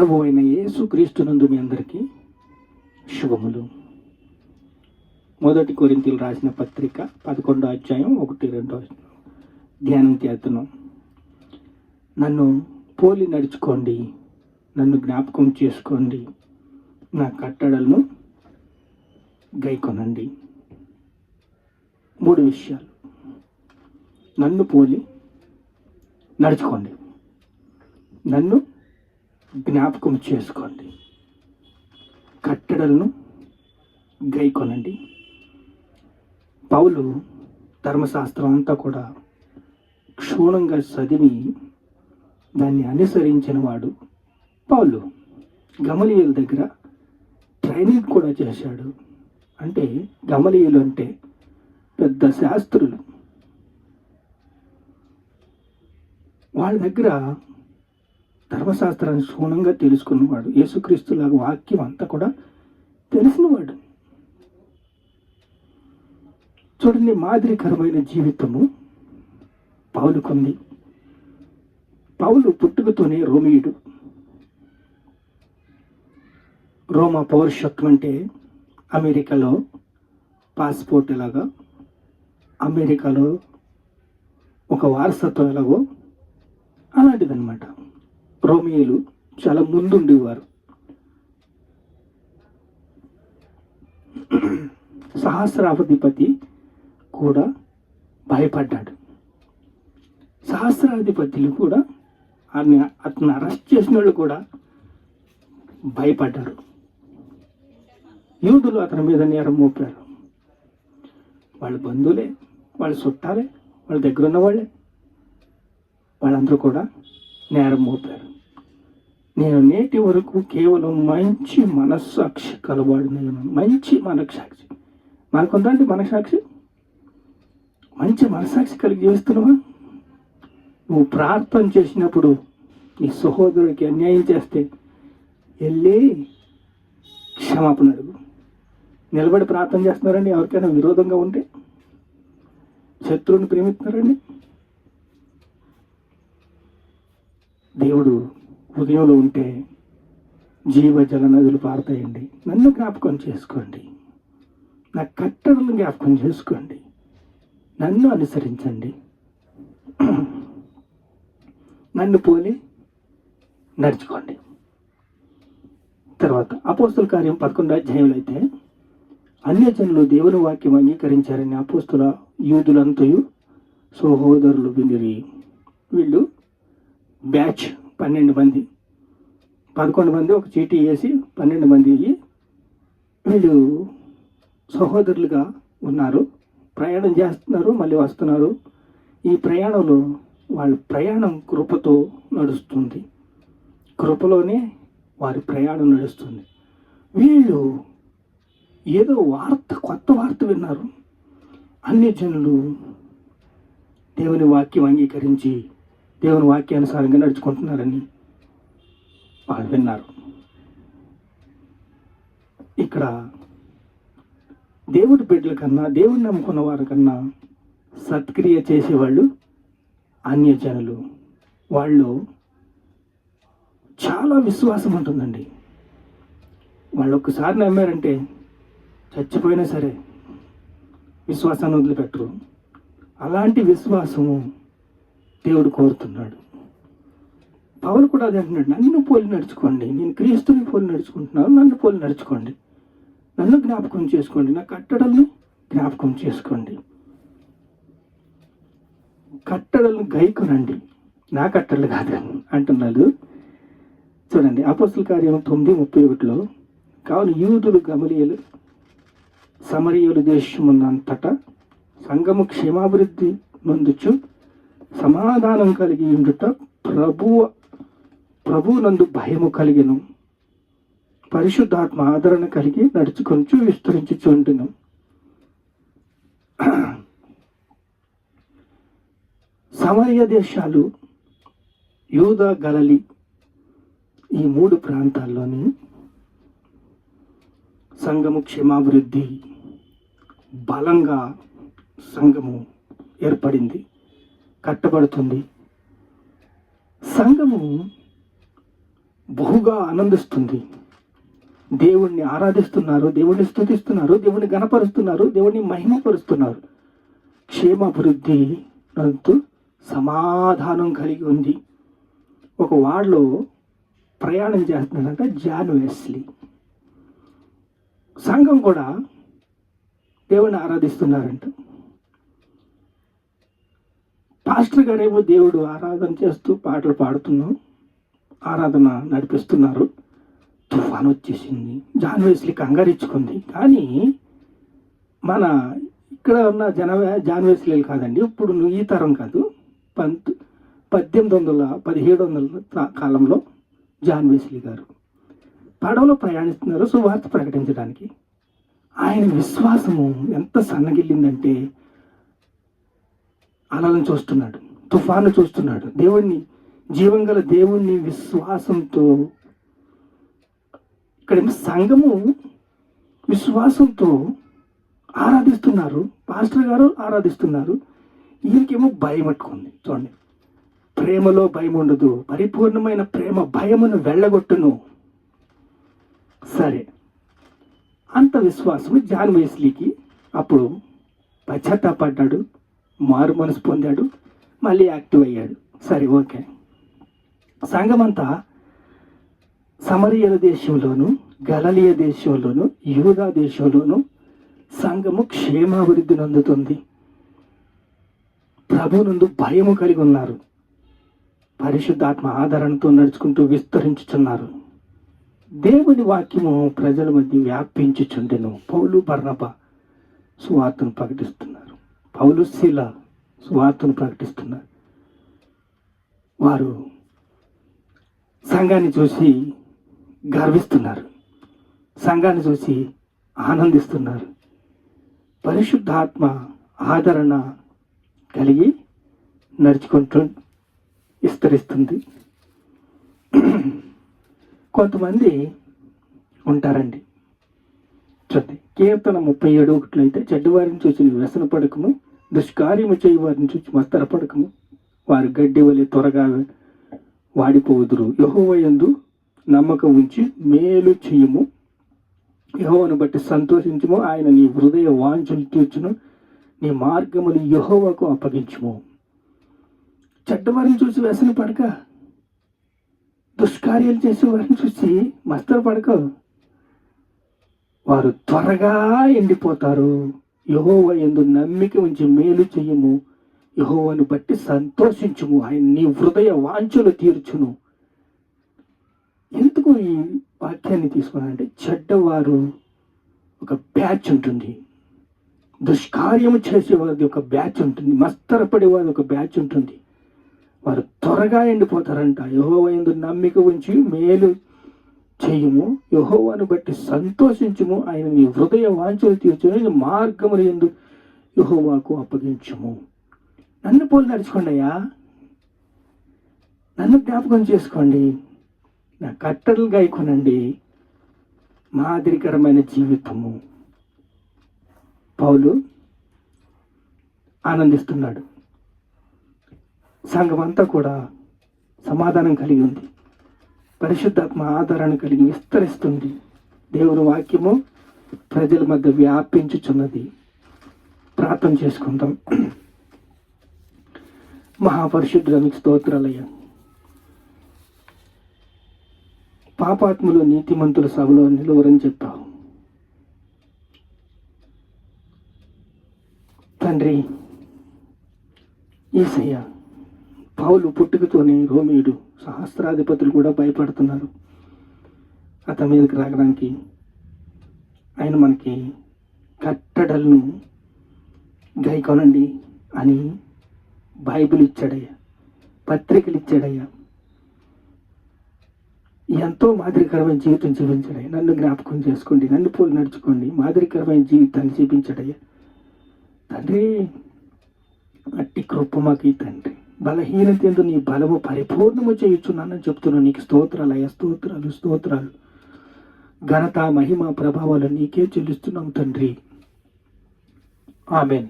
ప్రభు అయిన యేసు క్రీస్తునందు మీ అందరికీ శుభములు. మొదటి కొరింతలు రాసిన పత్రిక పదకొండో అధ్యాయం ఒకటి రెండో ధ్యానం చేస్తున్నాం నన్ను పోలి నడుచుకోండి నన్ను జ్ఞాపకం చేసుకోండి నా కట్టడలను గైకొనండి. మూడు విషయాలు. నన్ను పోలి నడుచుకోండి నన్ను జ్ఞాపకం చేసుకోండి. కట్టడలను గైకొనండి. పౌలు ధర్మశాస్త్రం అంతా కూడా క్షుణ్ణంగా చదివి దాన్ని అనుసరించిన వాడు పౌలు. గమలీయుల దగ్గర ట్రైనింగ్ కూడా చేశాడు. అంటే గమలీయులు అంటే పెద్ద శాస్త్రులు. వాళ్ళ దగ్గర ధర్మశాస్త్రాన్ని క్షుణ్ణంగా తెలుసుకున్నవాడు యేసుక్రీస్తులాగా వాక్యం అంతా కూడా తెలిసినవాడు. చూడండి మాదిరికరమైన జీవితము పౌలుకుంది. పౌలు పుట్టుకతోనే రోమియుడు. రోమా పౌరుషత్వం అంటే అమెరికాలో పాస్పోర్ట్ ఎలాగా అమెరికాలో ఒక వారసత్వం ఎలాగో అలాంటిదన్నమాట. రోమియోలు చాలా ముందుండేవారు. సహస్రాధిపతి కూడా భయపడ్డాడు. సహస్రాధిపతులు కూడా అతన్ని అతను అరెస్ట్ చేసిన వాళ్ళు కూడా భయపడ్డారు. యూదులు అతని మీద నేరం మోపారు. వాళ్ళ బంధువులే వాళ్ళ చుట్టాలే వాళ్ళ దగ్గర ఉన్నవాళ్ళే వాళ్ళందరూ కూడా నేరం మోపారు నేను నేటి వరకు కేవలం మంచి మనస్సాక్షి కలవాడిని మంచి మనసాక్షి మనకుందండి మనసాక్షి మంచి మనసాక్షి కలిగి జీవిస్తున్నావా? నువ్వు ప్రార్థన చేసినప్పుడు నీ సహోదరుడికి అన్యాయం చేస్తే వెళ్ళి క్షమాపణ అడుగు. నిలబడి ప్రార్థన చేస్తున్నారండి ఎవరికైనా విరోధంగా ఉంటే? శత్రువుని ప్రేమిస్తున్నారండి? దేవుడు హృదయంలో ఉంటే జీవ జల నదులు పారుతాయండి. నన్ను జ్ఞాపకం చేసుకోండి. నా కట్టడలను జ్ఞాపకం చేసుకోండి. నన్ను అనుసరించండి. నన్ను పోలి నడుచుకోండి. తర్వాత అపోస్తుల కార్యం పదకొండు అధ్యాయంలో అయితే అన్యజనులు దేవుని వాక్యం అంగీకరించారని అపోస్తుల యూదులంతయు సహోదరులు వినిరి వీళ్ళు బ్యాచ్ పన్నెండు మంది. పదకొండు మంది ఒక చీటీ వేసి పన్నెండు మంది అయ్యి వీళ్ళు సహోదరులుగా ఉన్నారు. ప్రయాణం చేస్తున్నారు మళ్ళీ వస్తున్నారు. ఈ ప్రయాణంలో వాళ్ళ ప్రయాణం కృపతో నడుస్తుంది. కృపలోనే వారి ప్రయాణం నడుస్తుంది. వీళ్ళు ఏదో వార్త కొత్త వార్త విన్నారు. అన్ని జనులు దేవుని వాక్యం అంగీకరించి దేవుని వాక్యానుసారంగా నడుచుకుంటున్నారని వాళ్ళు విన్నారు. ఇక్కడ దేవుడి బిడ్డల కన్నా దేవుడిని నమ్ముకున్న వారి కన్నా సత్క్రియ చేసేవాళ్ళు అన్యజనులు. వాళ్ళు చాలా విశ్వాసం ఉంటుందండి. వాళ్ళు ఒక్కసారి నమ్మారంటే చచ్చిపోయినా సరే విశ్వాసాన్ని వదిలిపెట్టరు. అలాంటి విశ్వాసము దేవుడు కోరుతున్నాడు. పవన్ కూడా అదే అంటున్నాడు నన్ను పోలి నడుచుకోండి. నేను క్రీస్తుని పోలి నడుచుకుంటున్నాను. నన్ను పోలి నడుచుకోండి. నన్ను జ్ఞాపకం చేసుకోండి. నా కట్టడల్ని జ్ఞాపకం చేసుకోండి. కట్టడలను గైకొనండి. నా కట్టడలు కాదు అంటున్నాడు. చూడండి అపోస్తుల కార్యం తొమ్మిది ముప్పై ఒకటిలో కావున యూదులు గమలీయులు సమరీయులు దేశమున్నంతటా సంఘము క్షేమాభివృద్ధి నొందుచు సమాధానం కలిగి ఉండుట ప్రభువ ప్రభునందు భయము కలిగిను. పరిశుద్ధాత్మ ఆదరణ కలిగి నడుచుకొంచు విస్తరించుచుండును. సమరయ దేశాలు యూద గలలి ఈ మూడు ప్రాంతాల్లోని సంఘము క్షేమాభివృద్ధి బలంగా సంఘము ఏర్పడింది. కట్టబడుతుంది. సంఘము బహుగా ఆనందిస్తుంది. దేవుణ్ణి ఆరాధిస్తున్నారు దేవుణ్ణి స్తుతిస్తున్నారు దేవుణ్ణి గణపరుస్తున్నారు దేవుణ్ణి మహిమపరుస్తున్నారు. క్షేమాభివృద్ధి అంటూ సమాధానం కలిగి ఉంది. ఒక వాడలో ప్రయాణం చేస్తున్నాడంట జాన్ వెస్లీ. సంఘం కూడా దేవుణ్ణి ఆరాధిస్తున్నారంట. పాస్టర్ గారేమో దేవుడు ఆరాధన చేస్తూ పాటలు పాడుతున్నాం ఆరాధన నడిపిస్తున్నారు. తుఫాన్ వచ్చేసింది జాన్ వెస్లీ కంగారిచ్చుకుంది కానీ మన ఇక్కడ ఉన్న జన జాన్ వెస్లీలు కాదండి ఇప్పుడు నువ్వు ఈ తరం కాదు. పంత్ పద్దెనిమిది వందల పదిహేడు వందల కాలంలో జాన్ వెస్లీ గారు పడవలో ప్రయాణిస్తున్నారు సువార్త ప్రకటించడానికి. ఆయన విశ్వాసము ఎంత సన్నగిల్లిందంటే అలలను చూస్తున్నాడు తుఫాను చూస్తున్నాడు. దేవుణ్ణి జీవం గల దేవుణ్ణి విశ్వాసంతో ఇక్కడ సంఘము విశ్వాసంతో ఆరాధిస్తున్నారు. పాస్టర్ గారు ఆరాధిస్తున్నారు. వీరికేమో భయం పట్టుకుంది చూడండి. ప్రేమలో భయం ఉండదు. పరిపూర్ణమైన ప్రేమ భయమును వెళ్ళగొట్టును. సరే. అంత విశ్వాసము జాన్ వేస్లీకి అప్పుడు పశ్చాత్తాపడ్డాడు. మారు మనసు పొందాడు మళ్ళీ యాక్టివ్ అయ్యాడు. సరే ఓకే. సంఘమంతా సమరియల దేశంలోను గలలియ దేశంలోను యూదా దేశంలోను సంఘము క్షేమాభివృద్ధి నందుతుంది. ప్రభునందు భయము కలిగి ఉన్నారు. పరిశుద్ధాత్మ ఆదరణతో నడుచుకుంటూ విస్తరించుచున్నారు. దేవుని వాక్యము ప్రజల మధ్య వ్యాపించుచుండెను. పౌలు బర్ణప సువార్తను ప్రకటిస్తున్నారు. పౌలుశీల సువార్తను ప్రకటిస్తున్నారు. వారు సంఘాన్ని చూసి గర్విస్తున్నారు. సంఘాన్ని చూసి ఆనందిస్తున్నారు. పరిశుద్ధాత్మ ఆదరణ కలిగి నడుచుకుంటూ విస్తరిస్తుంది. కొంతమంది ఉంటారండి. చూడండి కీర్తన ముప్పై ఏడు ఒకటిలో అయితే చెడ్డవారిని చూసి వ్యసన పడకము దుష్కార్యము చేయి వారిని చూసి మస్తర పడకము వారు గడ్డి వలె త్వరగా వాడిపోవుదురు యహోవయందు నమ్మకం ఉంచి మేలు చేయము. యహోవను బట్టి సంతోషించము. ఆయన నీ హృదయ వాంఛలు తీర్చును. నీ మార్గములు యహోవకు అప్పగించుము. చెడ్డవారిని చూసి వ్యసన పడక. దుష్కార్యాలు చేసే వారిని చూసి మస్తరు పడక వారు త్వరగా ఎండిపోతారు. యహోవ ఎందు నమ్మిక ఉంచి మేలు చెయ్యము. యహోవను బట్టి సంతోషించుము. ఆయన నీ హృదయ వాంఛలు తీర్చును. ఎందుకు ఈ వాక్యాన్ని తీసుకున్నానంటే చెడ్డవారు ఒక బ్యాచ్ ఉంటుంది. దుష్కార్యము చేసేవారిది ఒక బ్యాచ్ ఉంటుంది. మస్తరపడే వారి ఒక బ్యాచ్ ఉంటుంది. వారు త్వరగా ఎండిపోతారంట. యహోవ ఎందు నమ్మిక ఉంచి మేలు చేయము యహోవాను బట్టి సంతోషించుము ఆయన మీ హృదయ వాంఛలు తీర్చుని మార్గములు ఎందు యహోవాకు అప్పగించుము. నన్ను పోలు నడుచుకోండి అయ్యా. నన్ను జ్ఞాపకం చేసుకోండి. నా కట్టడలు గాయకొనండి మాదిరికరమైన జీవితము. పౌలు ఆనందిస్తున్నాడు. సంఘమంతా కూడా సమాధానం కలిగి ఉంది. పరిశుద్ధాత్మ ఆదరణ కలిగి విస్తరిస్తుంది. దేవుని వాక్యము ప్రజల మధ్య వ్యాపించుచున్నది. ప్రార్థన చేసుకుందాం. మహాపరిశుద్ధుల మీకు పాపాత్ములు నీతిమంతుల సభలో నిలువరని చెప్పావు. తండ్రి ఈసయ్యా పౌలు పుట్టుకతోనే రోమియుడు సహస్రాధిపతులు కూడా భయపడుతున్నారు. అతని మీదకి రాగడానికి ఆయన మనకి కట్టడలను గైకొనండి అని బైబిల్ ఇచ్చాడయ్యా. పత్రికలు ఇచ్చాడయ్యా. ఎంతో మాదిరికరమైన జీవితం జీవించాడయ్యా. నన్ను జ్ఞాపకం చేసుకోండి నన్ను పోలి నడుచుకోండి మాదిరికరమైన జీవితాన్ని జీవించాడయ్యా. తండ్రి అట్టి కృప మాకు తండ్రి. బలహీనత ఎందు నీ బలము పరిపూర్ణము చేయుచున్నానని చెప్తున్నాను నీకు స్తోత్రాలు అయ్యా స్తోత్రాలు స్తోత్రాలు. ఘనత మహిమ ప్రభావాలు నీకే చెల్లిస్తున్నాం తండ్రి. ఆమెన్.